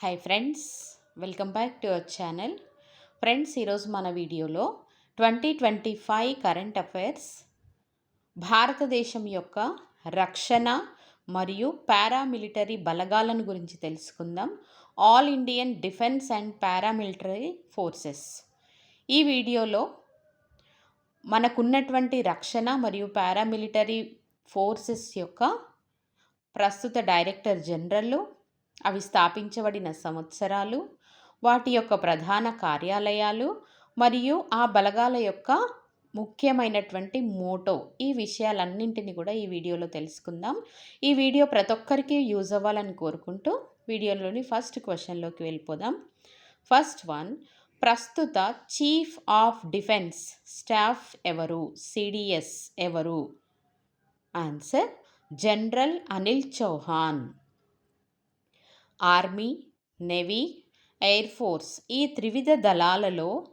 Hi friends welcome back to our channel friends ఈరోజు మన వీడియోలో twenty twenty five current affairs భారతదేశం యొక్క రక్షణ మరియు పారామిలిటరీ బలగాలను గురించి తెలుసుకుందాం. All Indian defence and paramilitary forces ఈ వీడియోలో మనకున్నటువంటి రక్షణ మరియు పారామిలిటరీ ఫోర్సెస్ యొక్క ప్రస్తుత డైరెక్టర్ జనరల్ అవి స్థాపించబడిన సంవత్సరాలు వాటి యొక్క ప్రధాన కార్యాలయాలు మరియు ఆ బలగాల యొక్క ముఖ్యమైనటువంటి మోటో ఈ విషయాలన్నింటినీ కూడా ఈ వీడియోలో తెలుసుకుందాం. ఈ వీడియో ప్రతి ఒక్కరికి యూజ్ అవ్వాలని కోరుకుంటూ వీడియోలోని ఫస్ట్ క్వశ్చన్లోకి వెళ్ళిపోదాం. ఫస్ట్ వన్ ప్రస్తుత చీఫ్ ఆఫ్ డిఫెన్స్ స్టాఫ్ ఎవరు? సిడిఎస్ ఎవరు? Answer general Anil Chauhan. Army navy air force ఈ త్రివిధ దళాలలో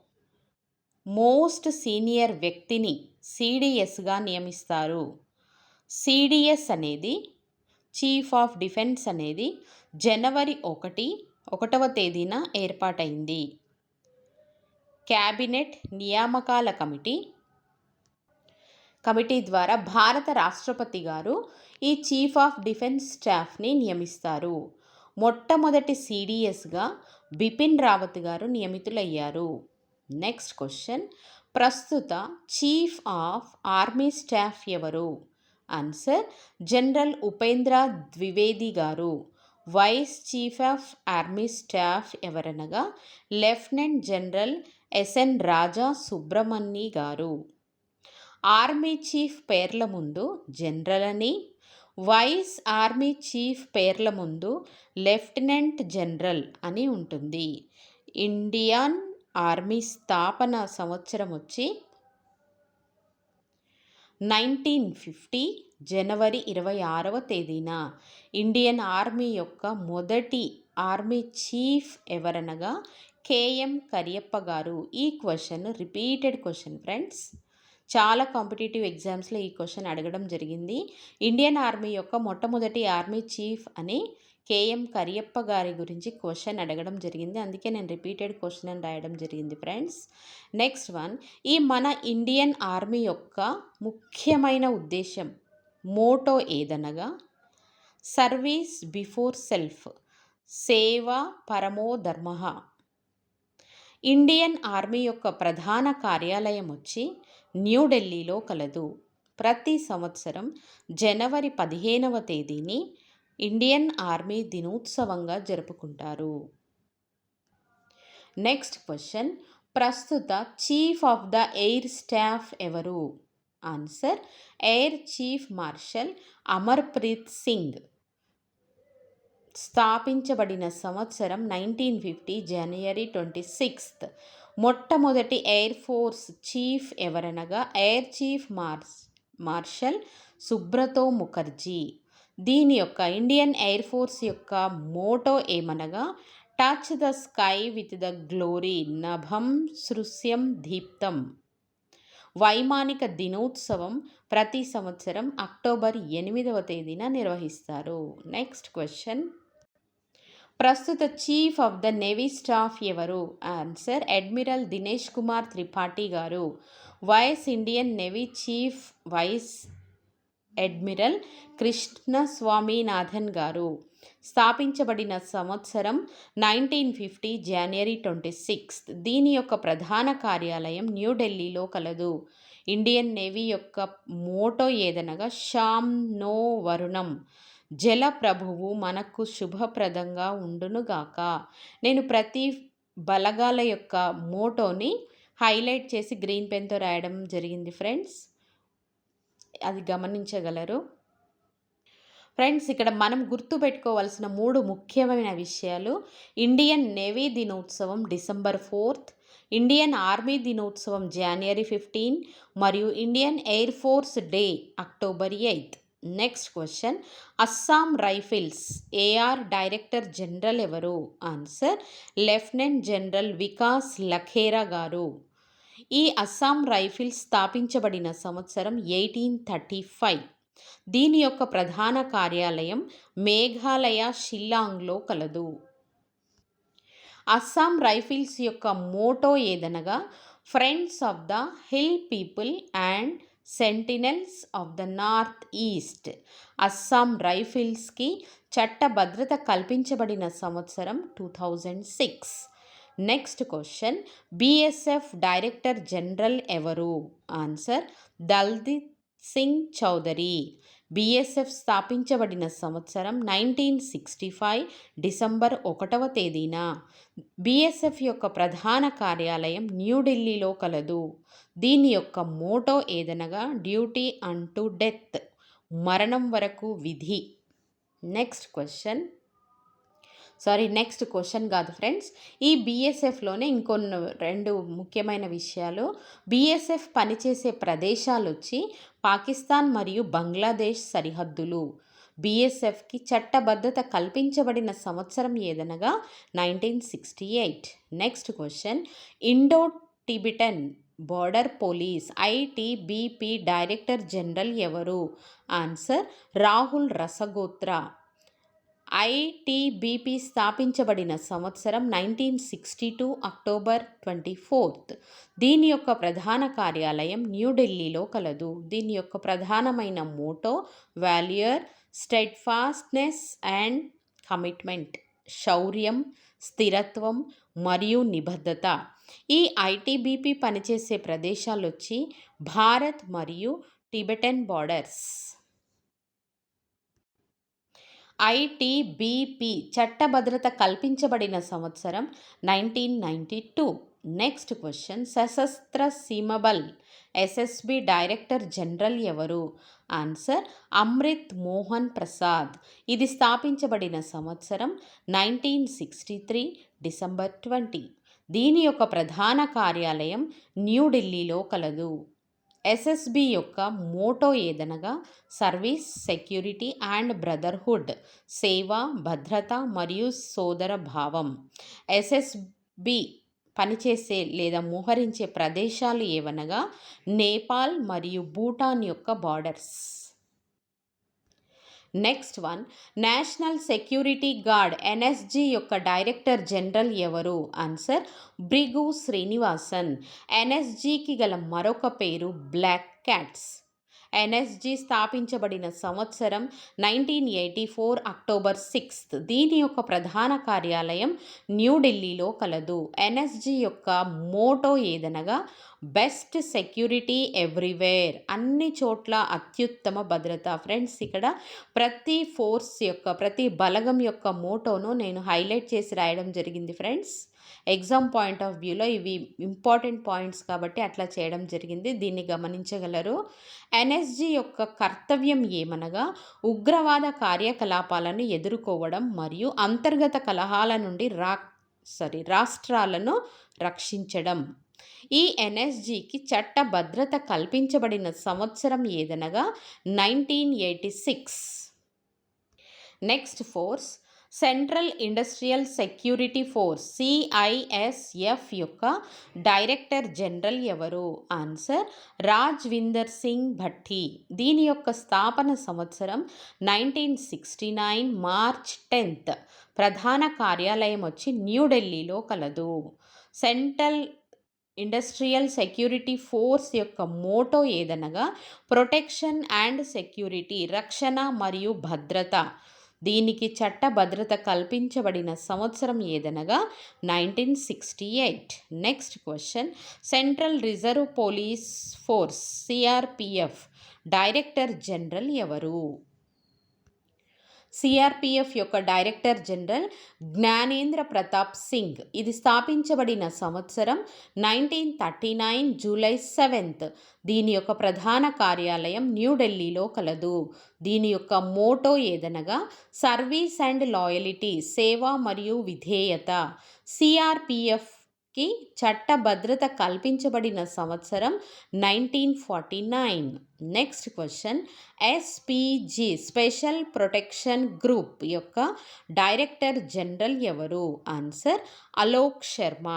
మోస్ట్ సీనియర్ వ్యక్తిని సిడిఎస్గా నియమిస్తారు. సిడిఎస్ అనేది చీఫ్ ఆఫ్ డిఫెన్స్ అనేది జనవరి ఒకటి ఒకటవ తేదీన ఏర్పాటైంది. క్యాబినెట్ నియామకాల కమిటీ కమిటీ ద్వారా భారత రాష్ట్రపతి గారు ఈ చీఫ్ ఆఫ్ డిఫెన్స్ స్టాఫ్ని నియమిస్తారు. మొట్టమొదటి సిడిఎస్గా బిపిన్ రావత్ గారు నియమితులయ్యారు. Next question. ప్రస్తుత చీఫ్ ఆఫ్ ఆర్మీ స్టాఫ్ ఎవరు? ఆన్సర్ జనరల్ ఉపేంద్ర ద్వివేది గారు. Vice chief of army staff ఎవరనగా lieutenant general SN Raja Subramanya గారు. ఆర్మీ చీఫ్ పేర్ల ముందు జనరల్ అని వైస్ ఆర్మీ చీఫ్ పేర్ల ముందు లెఫ్టినెంట్ జనరల్ అని ఉంటుంది. ఇండియన్ ఆర్మీ స్థాపన సంవత్సరం వచ్చి నైన్టీన్ ఫిఫ్టీ జనవరి ఇరవై ఆరవ తేదీన ఇండియన్ ఆర్మీ యొక్క మొదటి ఆర్మీ చీఫ్ ఎవరనగా కేఎం కరియప్ప గారు. ఈ క్వశ్చన్ రిపీటెడ్ క్వశ్చన్ ఫ్రెండ్స్. చాలా కాంపిటేటివ్ ఎగ్జామ్స్లో ఈ క్వశ్చన్ అడగడం జరిగింది. ఇండియన్ ఆర్మీ యొక్క మొట్టమొదటి ఆర్మీ చీఫ్ అని కేఎం కరియప్ప గారి గురించి క్వశ్చన్ అడగడం జరిగింది. అందుకే నేను రిపీటెడ్ క్వశ్చన్ అని రాయడం జరిగింది ఫ్రెండ్స్. నెక్స్ట్ వన్ ఈ మన ఇండియన్ ఆర్మీ యొక్క ముఖ్యమైన ఉద్దేశం మోటో ఏదనగా? సర్వీస్ బిఫోర్ సెల్ఫ్ సేవ పరమో ధర్మ. ఇండియన్ ఆర్మీ యొక్క ప్రధాన కార్యాలయం వచ్చి న్యూఢిల్లీలో కలదు. ప్రతి సంవత్సరం జనవరి పదిహేనవ తేదీని ఇండియన్ ఆర్మీ దినోత్సవంగా జరుపుకుంటారు. Next question. ప్రస్తుత chief of the air staff ఎవరు? Answer. Air chief marshal Amarpreet Singh. స్థాపించబడిన సంవత్సరం నైన్టీన్ ఫిఫ్టీ జనవరి ట్వంటీ సిక్స్త్. మొట్టమొదటి air force chief ఎవరనగా air chief mars marshal Subroto Mukherjee. దీని యొక్క ఇండియన్ ఎయిర్ ఫోర్స్ యొక్క మోటో ఏమనగా touch the sky with the glory నభం సృశ్యం దీప్తం వైమానిక దినోత్సవం ప్రతి సంవత్సరం అక్టోబర్ ఎనిమిదవ తేదీన నిర్వహిస్తారు. Next question. ప్రస్తుత chief of the navy staff ఎవరు? ఆన్సర్ అడ్మిరల్ దినేష్ కుమార్ త్రిపాఠి గారు. Vice Indian navy chief vice admiral Krishna Swaminathan గారు. స్థాపించబడిన సంవత్సరం నైన్టీన్ ఫిఫ్టీ జనవరి ట్వంటీ సిక్స్త్. దీని యొక్క ప్రధాన కార్యాలయం న్యూఢిల్లీలో కలదు. ఇండియన్ నేవీ యొక్క మోటో ఏదనగా షామ్ నో వరుణం. జల ప్రభువు మనకు శుభప్రదంగా ఉండునుగాక. నేను ప్రతి బలగాల యొక్క మోటోని హైలైట్ చేసి గ్రీన్ పెన్తో రాయడం జరిగింది ఫ్రెండ్స్. అది గమనించగలరు. ఫ్రెండ్స్ ఇక్కడ మనం గుర్తుపెట్టుకోవాల్సిన మూడు ముఖ్యమైన విషయాలు. ఇండియన్ నేవీ దినోత్సవం డిసెంబర్ ఫోర్త్ ఇండియన్ ఆర్మీ దినోత్సవం జనవరి ఫిఫ్టీన్ మరియు Indian air force day October eighth. Next question Assam rifles AR director general ఎవరు? Answer lieutenant general Vikas Lakhera గారు. ఈ అస్సాం రైఫిల్స్ స్థాపించబడిన సంవత్సరం ఎయిటీన్ థర్టీ ఫైవ్ దీని యొక్క ప్రధాన కార్యాలయం మేఘాలయ షిల్లాంగ్లో కలదు. అస్సాం రైఫిల్స్ యొక్క మోటో ఏదనగా friends of the hill people and sentinels of the north east. Assam రైఫిల్స్కి చట్ట భద్రత కల్పించబడిన సంవత్సరం two thousand six. Next question BSF director general ఎవరు? ఆన్సర్ దల్దీప్ సింగ్ చౌదరి. బీఎస్ఎఫ్ స్థాపించబడిన సంవత్సరం నైన్టీన్ సిక్స్టీ ఫైవ్ డిసెంబర్ ఒకటవ తేదీన. బీఎస్ఎఫ్ యొక్క ప్రధాన కార్యాలయం న్యూఢిల్లీలో కలదు. దీని యొక్క మోటో ఏదనగా డ్యూటీ అన్ టు డెత్ మరణం వరకు విధి. Next question. Sorry next question కాదు ఫ్రెండ్స్ ఈ బీఎస్ఎఫ్లోనే ఇంకొన్ని రెండు ముఖ్యమైన విషయాలు. బీఎస్ఎఫ్ పనిచేసే ప్రదేశాలు వచ్చి పాకిస్తాన్ మరియు బంగ్లాదేశ్ సరిహద్దులు. బీఎస్ఎఫ్కి చట్టబద్ధత కల్పించబడిన సంవత్సరం ఏదనగా nineteen sixty eight next question Indo Tibetan border police ITBP director general ఎవరు? ఆన్సర్ రాహుల్ రసగోత్రా. ఐటీబీపీ స్థాపించబడిన సంవత్సరం nineteen sixty two October twenty fourth. దీని యొక్క ప్రధాన కార్యాలయం న్యూఢిల్లీలో కలదు. దీని యొక్క ప్రధానమైన motto valour steadfastness and commitment శౌర్యం స్థిరత్వం మరియు నిబద్ధత. ఈ ఐటీబీపీ పనిచేసే ప్రదేశాలు వచ్చి భారత్ మరియు టిబెటన్ బార్డర్స్. ఐటీబీపీ చట్టభద్రత కల్పించబడిన సంవత్సరం nineteen ninety two. Next question Sashastra Seema Bal SSB director general ఎవరు? ఆన్సర్ అమృత్ మోహన్ ప్రసాద్. ఇది స్థాపించబడిన సంవత్సరం nineteen sixty three December twenty. దీని యొక్క ప్రధాన కార్యాలయం న్యూఢిల్లీలో కలదు. ఎస్ఎస్బి యొక్క మోటో ఏదనగా సర్వీస్ సెక్యూరిటీ అండ్ బ్రదర్హుడ్ సేవ భద్రత మరియు సోదర భావం. ఎస్ఎస్బి పనిచేసే లేదా మోహరించే ప్రదేశాలు ఏవనగా నేపాల్ మరియు భూటాన్ యొక్క borders. Next one national security guard NSG యొక్క డైరెక్టర్ జనరల్ ఎవరు? ఆన్సర్ బ్రిగు శ్రీనివాసన్. ఎన్ఎస్జికి గల మరొక పేరు బ్లాక్ క్యాట్స్ ఎన్ఎస్జి స్థాపించబడిన సంవత్సరం nineteen eighty four October sixth. దీని యొక్క ప్రధాన కార్యాలయం న్యూఢిల్లీలో కలదు. ఎన్ఎస్జి యొక్క మోటో ఏదనగా బెస్ట్ సెక్యూరిటీ ఎవ్రీవేర్ అన్ని చోట్ల అత్యుత్తమ భద్రత. ఫ్రెండ్స్ ఇక్కడ ప్రతి ఫోర్స్ యొక్క ప్రతి బలగం యొక్క మోటోను నేను హైలైట్ చేసి రాయడం జరిగింది ఫ్రెండ్స్. ఎగ్జామ్ పాయింట్ ఆఫ్ వ్యూలో ఇవి ఇంపార్టెంట్ పాయింట్స్ కాబట్టి అట్లా చేయడం జరిగింది. దీన్ని గమనించగలరు. ఎన్ఎస్జి యొక్క కర్తవ్యం ఏమనగా ఉగ్రవాద కార్యకలాపాలను ఎదుర్కోవడం మరియు అంతర్గత కలహాల నుండి రా సారీ రాష్ట్రాలను రక్షించడం. ఈ ఎన్ఎస్జికి చట్టభద్రత కల్పించబడిన సంవత్సరం ఏదనగా nineteen eighty six. Next force central industrial security force CISF యొక్క డైరెక్టర్ జనరల్ ఎవరు? ఆన్సర్ రాజ్విందర్ సింగ్ భట్టి. దీని యొక్క స్థాపన సంవత్సరం nineteen sixty nine March tenth. ప్రధాన కార్యాలయం వచ్చి న్యూఢిల్లీలో కలదు. సెంట్రల్ ఇండస్ట్రియల్ సెక్యూరిటీ ఫోర్స్ యొక్క మోటో ఏదనగా ప్రొటెక్షన్ అండ్ సెక్యూరిటీ రక్షణ మరియు భద్రత. దీనికి చట్ట భద్రత కల్పించబడిన సంవత్సరం ఏదనగా nineteen sixty eight. Next question. Central reserve police force CRPF director general ఎవరు? సిఆర్పిఎఫ్ యొక్క డైరెక్టర్ జనరల్ జ్ఞానేంద్ర ప్రతాప్ సింగ్. ఇది స్థాపించబడిన సంవత్సరం nineteen thirty nine July seventh. దీని యొక్క ప్రధాన కార్యాలయం న్యూఢిల్లీలో కలదు. దీని యొక్క మోటో ఏదనగా సర్వీస్ అండ్ లాయలిటీ సేవ మరియు విధేయత సిఆర్పిఎఫ్ కి చట్ట భద్రత కల్పించబడిన సంవత్సరం nineteen forty nine. Next question SPG special protection group యొక్క డైరెక్టర్ జనరల్ ఎవరు? ఆన్సర్ అలోక్ శర్మ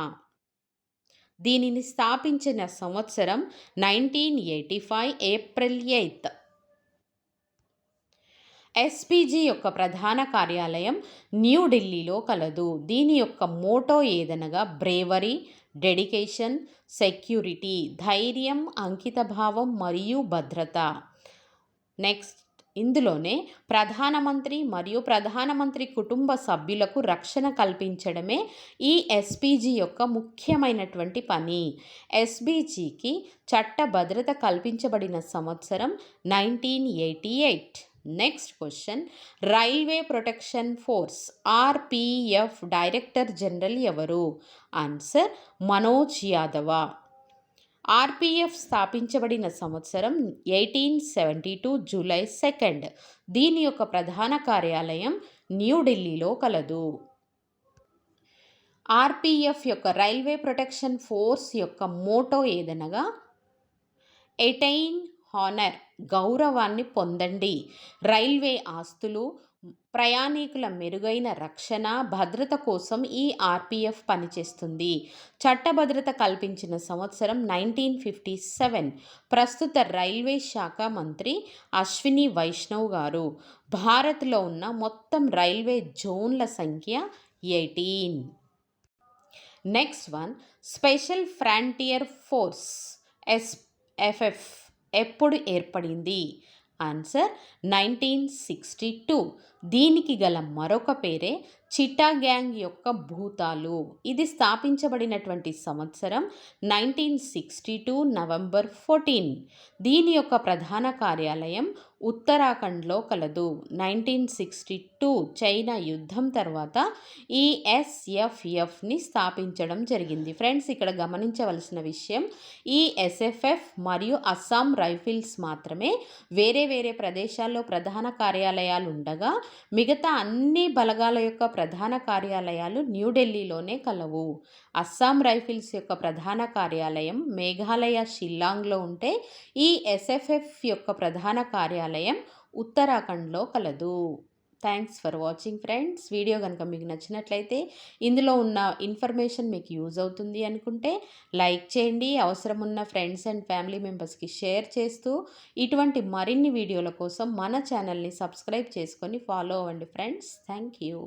దీనిని స్థాపించిన సంవత్సరం nineteen eighty five April eighth. SPG యొక్క ప్రధాన కార్యాలయం న్యూఢిల్లీలో కలదు. దీని యొక్క మోటో ఏదనగా బ్రేవరీ డెడికేషన్ సెక్యూరిటీ ధైర్యం అంకితభావం మరియు భద్రత. నెక్స్ట్ ఇందులోనే ప్రధానమంత్రి మరియు ప్రధానమంత్రి కుటుంబ సభ్యులకు రక్షణ కల్పించడమే ఈ ఎస్పీజీ యొక్క ముఖ్యమైనటువంటి పని. ఎస్బీజీకి చట్ట భద్రత కల్పించబడిన సంవత్సరం nineteen eighty eight. Next question railway protection force RPF director general ఎవరు? ఆన్సర్ మనోజ్ యాదవ ఆర్పిఎఫ్ స్థాపించబడిన సంవత్సరం eighteen seventy two July second దీని యొక్క ప్రధాన కార్యాలయం న్యూఢిల్లీలో కలదు. ఆర్పిఎఫ్ యొక్క రైల్వే ప్రొటెక్షన్ ఫోర్స్ యొక్క మోటో ఏదనగా? ఎటైన్ హానర్ గౌరవాన్ని పొందండి. రైల్వే ఆస్తులు ప్రయాణికుల మెరుగైన రక్షణ భద్రత కోసం ఈ ఆర్పిఎఫ్ పనిచేస్తుంది. చట్టభద్రత కల్పించిన సంవత్సరం నైన్టీన్ ఫిఫ్టీ సెవెన్ ప్రస్తుత రైల్వే శాఖ మంత్రి అశ్విని వైష్ణవ్ గారు. భారత్లో ఉన్న మొత్తం రైల్వే జోన్ల సంఖ్య eighteen. Next one special frontier force SFF ఎప్పుడు ఏర్పడింది? Answer nineteen sixty two. దీనికి గల మరొక పేరే చిట్టా గ్యాంగ్ యొక్క భూతాలు. ఇది స్థాపించబడినటువంటి సంవత్సరం nineteen sixty two November fourteen. దీని యొక్క ప్రధాన కార్యాలయం ఉత్తరాఖండ్లో కలదు. నైన్టీన్ సిక్స్టీ టూ చైనా యుద్ధం తర్వాత ఈ ఎస్ఎఫ్ఎఫ్ని స్థాపించడం జరిగింది. ఫ్రెండ్స్ ఇక్కడ గమనించవలసిన విషయం ఈ ఎస్ఎఫ్ఎఫ్ మరియు అస్సాం రైఫిల్స్ మాత్రమే వేరే వేరే ప్రదేశాల్లో ప్రధాన కార్యాలయాలు ఉండగా మిగతా అన్ని బలగాల యొక్క ప్రధాన కార్యాలయాలు న్యూఢిల్లీలోనే కలవు. అస్సాం రైఫిల్స్ యొక్క ప్రధాన కార్యాలయం మేఘాలయ షిల్లాంగ్లో ఉంటే ఈ ఎస్ఎఫ్ఎఫ్ యొక్క ప్రధాన కార్యాలయం ఉత్తరాఖండ్లో కలదు. Thanks for watching friends. Video కనుక మీకు నచ్చినట్లయితే ఇందులో ఉన్న ఇన్ఫర్మేషన్ మీకు యూజ్ అవుతుంది అనుకుంటే లైక్ చేయండి. అవసరం ఉన్న ఫ్రెండ్స్ అండ్ ఫ్యామిలీ మెంబర్స్కి షేర్ చేస్తూ ఇటువంటి మరిన్ని వీడియోల కోసం మన ఛానల్ని సబ్స్క్రైబ్ చేసుకొని ఫాలో అవ్వండి ఫ్రెండ్స్. Thank you